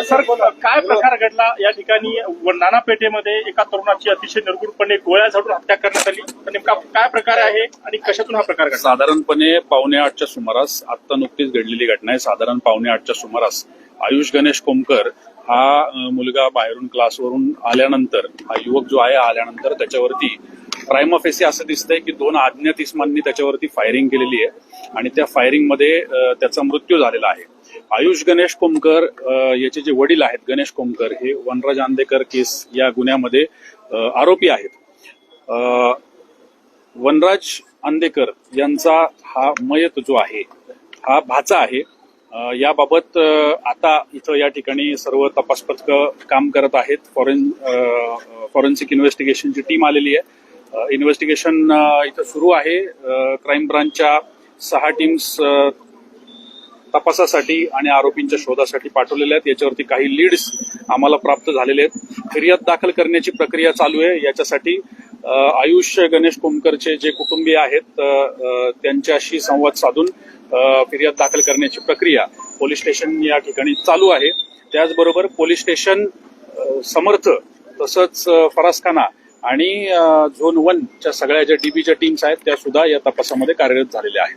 Sir काय प्रकार घडला? या ठिकाणी व- नाना पेठेमध्ये एका तरुणाची अतिशय निर्गुणपणे गोळ्या झाडून हत्या करण्यात आली. नेमका काय प्रकार आहे आणि कशातून हा प्रकार घडला? साधारणपणे पावणे आठच्या सुमारास आत्ता नुकतीच घडलेली घटना आहे. साधारण पावणे आठच्या सुमारास आयुष गणेश कोमकर हा मुलगा बाहेरून क्लासवरून आल्यानंतर हा युवक जो आहे आल्यानंतर त्याच्यावरती प्राईम ऑफ एसी असं दिसतंय की दोन अज्ञात इस्मांनी त्याच्यावरती फायरिंग केलेली आहे. आणि त्या फायरिंगमध्ये त्याचा मृत्यू झालेला आहे. आयुष गणेश कोमकर याचे जे वडील आहेत गणेश कोमकर हे वनराज आंदेकर केस या गुन्ह्यामध्ये आरोपी आहेत. वनराज आंदेकर यांचा हा मयत जो आहे हा भाचा आहे. याबाबत आता इथं या ठिकाणी सर्व तपास पथकं काम करत आहेत. फॉरेन फॉरेन्सिक इन्व्हेस्टिगेशनची टीम आलेली आहे. इन्व्हेस्टिगेशन इथं सुरू आहे. क्राईम ब्रांचच्या सहा टीम्स तपासासाठी आणि आरोपींच्या शोधासाठी पाठवलेल्या आहेत. याच्यावरती काही लीड्स आम्हाला प्राप्त झालेले आहेत. फिर्याद दाखल करण्याची प्रक्रिया चालू आहे. याच्यासाठी आयुष्य आयुष गणेश कोमकरचे जे कुटुंबीय आहेत त्यांच्याशी संवाद साधून फिर्याद दाखल करण्याची प्रक्रिया पोलीस स्टेशन या ठिकाणी चालू आहे. त्याचबरोबर पोलीस स्टेशन समर्थ तसंच फरासखाना आणि अ, झोन वनच्या सगळ्या ज्या डीबीच्या टीम्स आहेत त्या सुद्धा या तपासामध्ये कार्यरत झालेल्या आहेत.